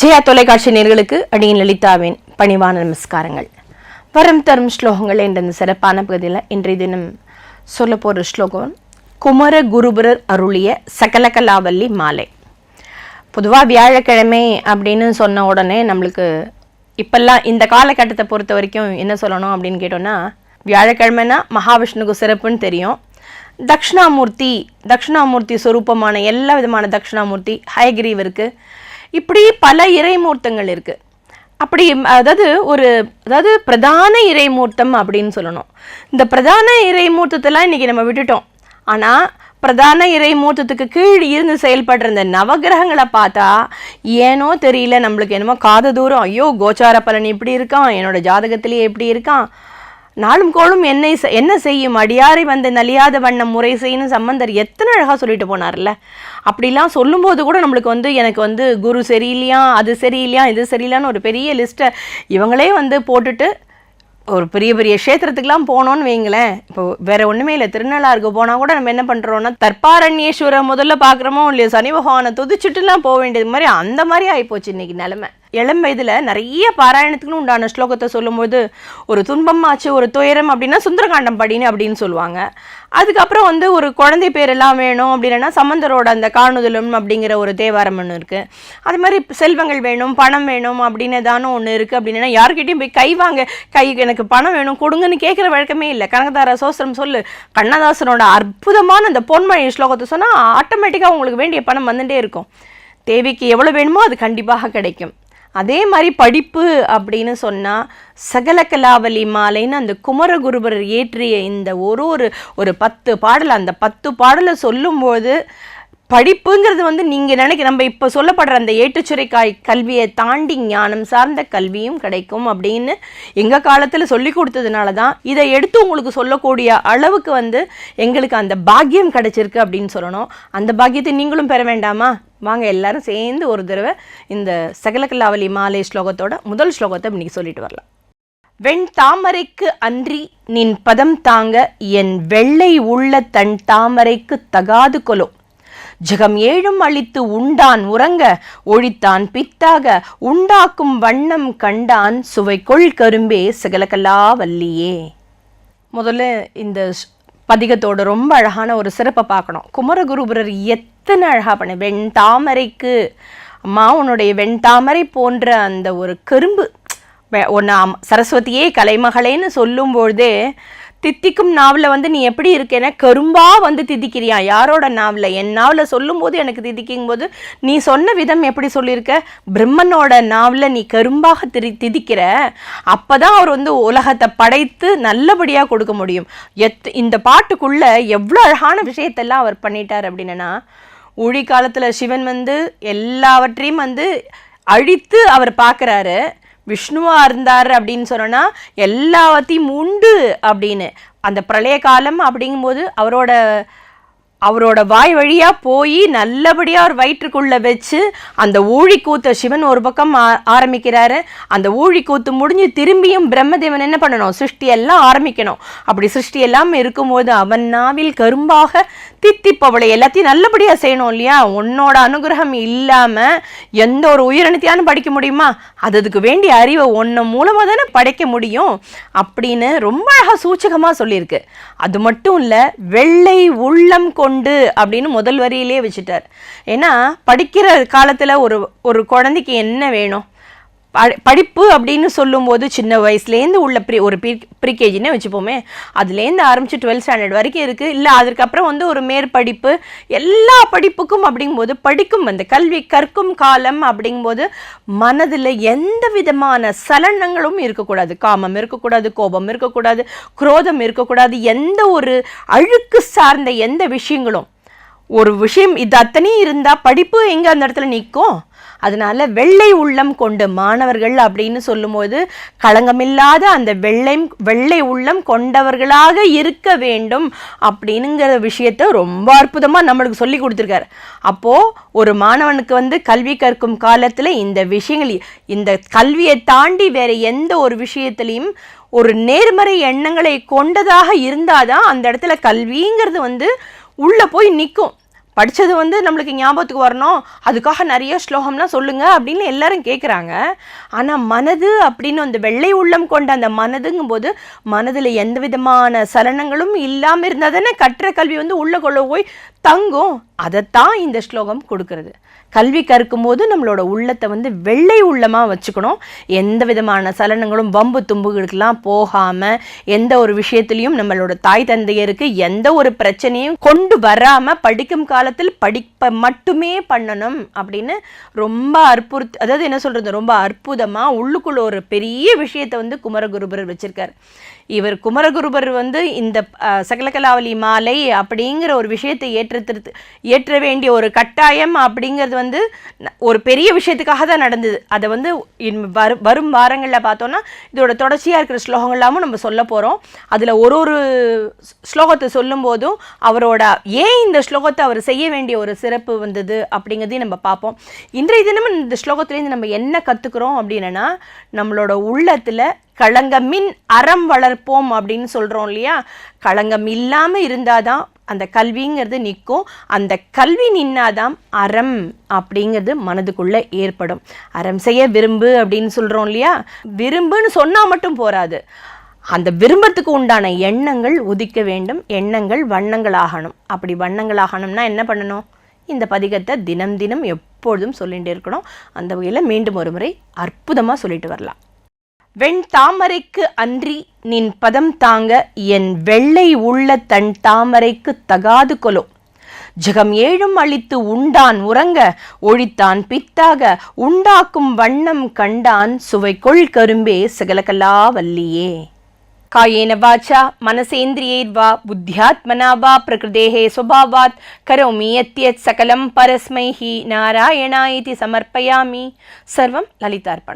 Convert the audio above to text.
ஜெயா தொலைக்காட்சி நேர்களுக்கு அடியின் லலிதாவின் பணிவான நமஸ்காரங்கள். வரம் தரும் ஸ்லோகங்கள் என்ற இந்த சிறப்பான பகுதியில் இன்றைய தினம் சொல்ல போகிற ஸ்லோகம் குமர குருபரர் அருளிய சகலகலாவல்லி மாலை. பொதுவாக வியாழக்கிழமை அப்படின்னு சொன்ன உடனே நம்மளுக்கு இப்பெல்லாம் இந்த காலகட்டத்தை பொறுத்த வரைக்கும் என்ன சொல்லணும் அப்படின்னு கேட்டோம்னா வியாழக்கிழமைனா மகாவிஷ்ணுக்கு சிறப்புன்னு தெரியும். தக்ஷணாமூர்த்தி தக்ஷணாமூர்த்தி சுரூபமான எல்லா விதமான தக்ஷணாமூர்த்தி ஹயகிரீவருக்கு இப்படி பல இறைமூர்த்தங்கள் இருக்குது அப்படி அதாவது ஒரு அதாவது பிரதான இறைமூர்த்தம் அப்படின்னு சொல்லணும். இந்த பிரதான இறைமூர்த்தத்தெல்லாம் இன்றைக்கி நம்ம விட்டுட்டோம். ஆனால் பிரதான இறைமூர்த்தத்துக்கு கீழ் இருந்து செயல்படுற இந்த நவகிரகங்களை பார்த்தா ஏனோ தெரியல நம்மளுக்கு என்னமோ காத தூரம் ஐயோ கோச்சார பலன் இப்படி இருக்கான் என்னோட ஜாதகத்திலேயே எப்படி இருக்கான் நாளும் கோளும் என்னை செ- என்ன செய்யும்? அடியாரை வந்து நலியாத வண்ணம் முறை செய்யணும் சம்பந்தர் எத்தனை அழகாக சொல்லிட்டு போனார்ல? அப்படிலாம் சொல்லும்போது கூட நம்மளுக்கு வந்து எனக்கு வந்து குரு சரியில்லையா அது சரியில்லையா இது சரியில்லையான்னு ஒரு பெரிய லிஸ்ட்டை இவங்களே வந்து போட்டுட்டு ஒரு பெரிய பெரிய க்ஷேத்திரத்துக்குலாம் போனோன்னு வைங்களேன். இப்போ வேற ஒன்றுமே இல்லை. திருநள்ளாருக்கு போனால் கூட நம்ம என்ன பண்ணுறோன்னா தற்பாரண்யேஸ்வரர் முதல்ல பார்க்குறோமோ இல்லையோ சனி பகவானை துதிச்சுட்டுலாம் போக வேண்டியது மாதிரி அந்த மாதிரி ஆகிப்போச்சு இன்றைக்கி நிலமை. இளம் வயதில் நிறைய பாராயணத்துக்குன்னு உண்டான ஸ்லோகத்தை சொல்லும்போது ஒரு துன்பம் ஆச்சு ஒரு துயரம் அப்படின்னா சுந்தரகாண்டம் படின்னு அப்படின்னு சொல்லுவாங்க. அதுக்கப்புறம் வந்து ஒரு குழந்தை பேர் எல்லாம் வேணும் அப்படின்னா சம்பந்தரோட அந்த காணுதலும் அப்படிங்கிற ஒரு தேவாரம் ஒன்று இருக்குது அது மாதிரி செல்வங்கள் வேணும் பணம் வேணும் அப்படின்னு தானும் ஒன்று இருக்குது அப்படின்னா யார்கிட்டையும் போய் கை வாங்க கை எனக்கு பணம் வேணும் கொடுங்கன்னு கேட்குற வழக்கமே இல்லை. கனகதார சோஸ்திரம் சொல்லு கண்ணதாசனோட அற்புதமான அந்த பொன்மழை ஸ்லோகத்தை சொன்னால் ஆட்டோமேட்டிக்காக உங்களுக்கு வேண்டிய பணம் வந்துட்டே இருக்கும். தேவைக்கு எவ்வளோ வேணுமோ அது கண்டிப்பாக கிடைக்கும். அதே மாதிரி படிப்பு அப்படின்னு சொன்னால் சகலகலாவலி மாலைன்னு அந்த குமரகுருபரர் இயற்றிய இந்த ஒரு ஒரு ஒரு பத்து பாடல் அந்த பத்து பாடலை சொல்லும்போது படிப்புங்கிறது வந்து நீங்கள் நினைக்க நம்ம இப்போ சொல்லப்படுற அந்த ஏட்டுச்சுரைக்காய் கல்வியை தாண்டி ஞானம் சார்ந்த கல்வியும் கிடைக்கும் அப்படின்னு எங்கள் காலத்தில் சொல்லி கொடுத்ததுனால தான் இதை எடுத்து உங்களுக்கு சொல்லக்கூடிய அளவுக்கு வந்து எங்களுக்கு அந்த பாக்கியம் கிடைச்சிருக்கு அப்படின்னு சொல்லணும். அந்த பாக்கியத்தை நீங்களும் பெற வேண்டாமா? வாங்க எல்லாரும் சேர்ந்து ஒரு தடவை இந்த சகலகலாவலி மாலை ஸ்லோகத்தோட முதல் ஸ்லோகத்தை இன்னைக்கு சொல்லிட்டு வரலாம். வெண் தாமரைக்கு அன்றி நின் பதம் தாங்க என் வெள்ளை உள்ள தன் தாமரைக்கு தகாது கொலோ. ஜெகம் ஏழும் அழித்து உண்டான் உறங்க ஒழித்தான் பித்தாக உண்டாக்கும் வண்ணம் கண்டான் சுவைக்கொள் கரும்பே சகலகலா வல்லியே. முதல்ல இந்த ஸ்- பதிகத்தோட ரொம்ப அழகான ஒரு சிறப்பை பார்க்கணும். குமரகுருபுரர் எத்தனை அழகாக பண்ண வெண்தாமரைக்கு அம்மா உன்னுடைய வெண்தாமரை போன்ற அந்த ஒரு கரும்பு ஒன்று சரஸ்வதியே கலைமகளேன்னு சொல்லும்பொழுதே தித்திக்கும் நாவல வந்து நீ எப்படி இருக்கேன்னா கரும்பா வந்து திதிக்கிறியா? யாரோட நாவல? என் நாவல சொல்லும்போது எனக்கு திதிக்கும் போது நீ சொன்ன விதம் எப்படி சொல்லியிருக்க? பிரம்மனோட நாவல நீ கரும்பாக திரி திதிக்கிற அப்போ தான் அவர் வந்து உலகத்தை படைத்து நல்லபடியாக கொடுக்க முடியும். எத் இந்த பாட்டுக்குள்ளே எவ்வளோ அழகான விஷயத்தெல்லாம் அவர் பண்ணிட்டார் அப்படின்னா ஊழி காலத்தில் சிவன் வந்து எல்லாவற்றையும் வந்து அழித்து அவர் பார்க்குறாரு. விஷ்ணுவாக இருந்தார் அப்படின்னு சொன்னோன்னா எல்லாத்தையும் உண்டு அப்படின்னு. அந்த பிரளய காலம் அப்படிங்கும்போது அவரோட அவரோட வாய் வழியாக போய் நல்லபடியாக அவர் வயிற்றுக்குள்ளே வச்சு அந்த ஊழிக்கூத்த சிவன் ஒரு பக்கம் ஆ- ஆரம்பிக்கிறாரு. அந்த ஊழிக்கூத்து முடிஞ்சு திரும்பியும் பிரம்மதேவன் என்ன பண்ணணும்? சிருஷ்டி எல்லாம் ஆரம்பிக்கணும். அப்படி சிருஷ்டி எல்லாம் இருக்கும்போது அவன் நாவில் கரும்பாக தித்திப்பவளை எல்லாத்தையும் நல்லபடியாக செய்யணும் இல்லையா? உன்னோட அனுகிரகம் இல்லாமல் எந்த ஒரு உயிரினத்தையானு படிக்க முடியுமா? அது அதுக்கு வேண்டிய அறிவை ஒன்று மூலமாக தானே படைக்க முடியும் அப்படின்னு ரொம்ப அழகாக சூச்சகமாக சொல்லியிருக்கு. அது மட்டும் இல்லை வெள்ளை உள்ளம் கொண்டு அப்படின்னு முதல் வரியிலே வச்சுட்டார். ஏன்னா படிக்கிற காலத்தில் ஒரு ஒரு குழந்தைக்கு என்ன வேணும்? படிப்பு அப்படின்னு சொல்லும்போது சின்ன வயசுலேருந்து உள்ள ப்ரீ ஒரு ப்ரீ ப்ரீகேஜின்னு வச்சுப்போமே. அதுலேருந்து ஆரம்பித்து டுவெல்த் ஸ்டாண்டர்ட் வரைக்கும் இருக்குது இல்லை அதுக்கப்புறம் வந்து ஒரு மேற்படிப்பு எல்லா படிப்புக்கும் அப்படிங்கும்போது படிக்கும் அந்த கல்வி கற்கும் காலம் அப்படிங்கும்போது மனதில் எந்த விதமான சலனங்களும் இருக்கக்கூடாது. காமம் இருக்கக்கூடாது கோபம் இருக்கக்கூடாது குரோதம் இருக்கக்கூடாது எந்த ஒரு அழுக்கு சார்ந்த எந்த விஷயங்களும். ஒரு விஷயம் இது அத்தனையும் இருந்தால் படிப்பு எங்கே அந்த இடத்துல நிற்கும்? அதனால வெள்ளை உள்ளம் கொண்டு மாணவர்கள் அப்படின்னு சொல்லும்போது களங்கமில்லாத அந்த வெள்ளை வெள்ளை உள்ளம் கொண்டவர்களாக இருக்க வேண்டும் அப்படிங்கிற விஷயத்த ரொம்ப அற்புதமாக நம்மளுக்கு சொல்லி கொடுத்துருக்காரு. அப்போது ஒரு மாணவனுக்கு வந்து கல்வி கற்கும் காலத்தில் இந்த விஷயங்கள் இந்த கல்வியை தாண்டி வேற எந்த ஒரு விஷயத்துலையும் ஒரு நேர்மறை எண்ணங்களை கொண்டதாக இருந்தாதான் அந்த இடத்துல கல்விங்கிறது வந்து உள்ளே போய் நிற்கும் படித்தது வந்து நம்மளுக்கு ஞாபகத்துக்கு வரணும். அதுக்காக நிறைய ஸ்லோகம்லாம் சொல்லுங்கள் அப்படின்னு எல்லாரும் கேட்குறாங்க ஆனால் மனது அப்படின்னு அந்த வெள்ளை உள்ளம் கொண்ட அந்த மனதுங்கும் போது மனதில் எந்த விதமான சலனங்களும் இல்லாமல் இருந்தால் தானே கற்ற கல்வி வந்து உள்ள கொள்ள போய் தங்கும் அதைத்தான் இந்த ஸ்லோகம் கொடுக்கறது. கல்வி கற்கும் போது நம்மளோட உள்ளத்தை வந்து வெள்ளை உள்ளமாக வச்சுக்கணும். எந்த விதமான சலனங்களும் வம்பு தும்புகளுக்கெல்லாம் போகாமல் எந்த ஒரு விஷயத்துலையும் நம்மளோட தாய் தந்தையருக்கு எந்த ஒரு பிரச்சனையும் கொண்டு வராமல் படிக்கும் காலத்தில் படிப்பை மட்டுமே பண்ணணும் அப்படின்னு ரொம்ப அற்புறுத் அதாவது என்ன சொல்கிறது ரொம்ப அற்புதமாக உள்ளுக்குள்ள ஒரு பெரிய விஷயத்தை வந்து குமரகுருபரர் வச்சுருக்கார். இவர் குமரகுருபர் வந்து இந்த சகலகலாவலி மாலை அப்படிங்கிற ஒரு விஷயத்தை ஏற்றத்திற்கு ஏற்ற வேண்டிய ஒரு கட்டாயம் அப்படிங்கிறது வந்து ஒரு பெரிய விஷயத்துக்காக தான் நடந்தது. அதை வந்து இன் வரு- வரும் வாரங்களில் பார்த்தோன்னா இதோட தொடர்ச்சியாக இருக்கிற ஸ்லோகங்களாமும் நம்ம சொல்ல போகிறோம் அதில் ஒரு ஒரு ஸ்லோகத்தை சொல்லும்போதும் அவரோட ஏன் இந்த ஸ்லோகத்தை அவர் செய்ய வேண்டிய ஒரு சிறப்பு வந்தது அப்படிங்கிறதையும் நம்ம பார்ப்போம். இன்றைய தினமும் இந்த ஸ்லோகத்துலேருந்து நம்ம என்ன கற்றுக்குறோம் அப்படின்னா நம்மளோட உள்ளத்தில் களங்கமின் அறம் வளர்ப்போம் அப்படின்னு சொல்கிறோம் இல்லையா? களங்கம் இல்லாமல் இருந்தால் தான் அந்த கல்விங்கிறது நிற்கும். அந்த கல்வி நின்னாதான் அறம் அப்படிங்கிறது மனதுக்குள்ளே ஏற்படும். அறம் செய்ய விரும்பு அப்படின்னு சொல்கிறோம் இல்லையா? விரும்புன்னு சொன்னால் மட்டும் போராது அந்த விரும்பத்துக்கு உண்டான எண்ணங்கள் உதிக்க வேண்டும். எண்ணங்கள் வண்ணங்களாகணும். அப்படி வண்ணங்களாகணும்னா என்ன பண்ணணும்? இந்த பதிகத்தை தினம் தினம் எப்பொழுதும் சொல்லிகிட்டே இருக்கணும். அந்த வகையில் மீண்டும் ஒரு முறை அற்புதமாக சொல்லிட்டு வரலாம். வெண் தாமரைக்கு அன்றி நின் பதம் தாங்க என் வெள்ளை உள்ள தன் தாமரைக்கு தகாது கொலோ. ஜகம் ஏழும் அழித்து உண்டான் உறங்க ஒழித்தான் பித்தாக உண்டாக்கும் வண்ணம் கண்டான் சுவை கொள் கரும்பே சகலகலா வல்லியே. காயேன வாச்சா மனசேந்திரியேர்வா புத்தியாத்மனா வா பிரகிருதேஹே சுபாவாத் கரோமி யத்யத் சகலம் பரஸ்மைஹி நாராயணா இதி சமர்ப்பயாமி. சர்வம் லலிதார்ப்பணம்.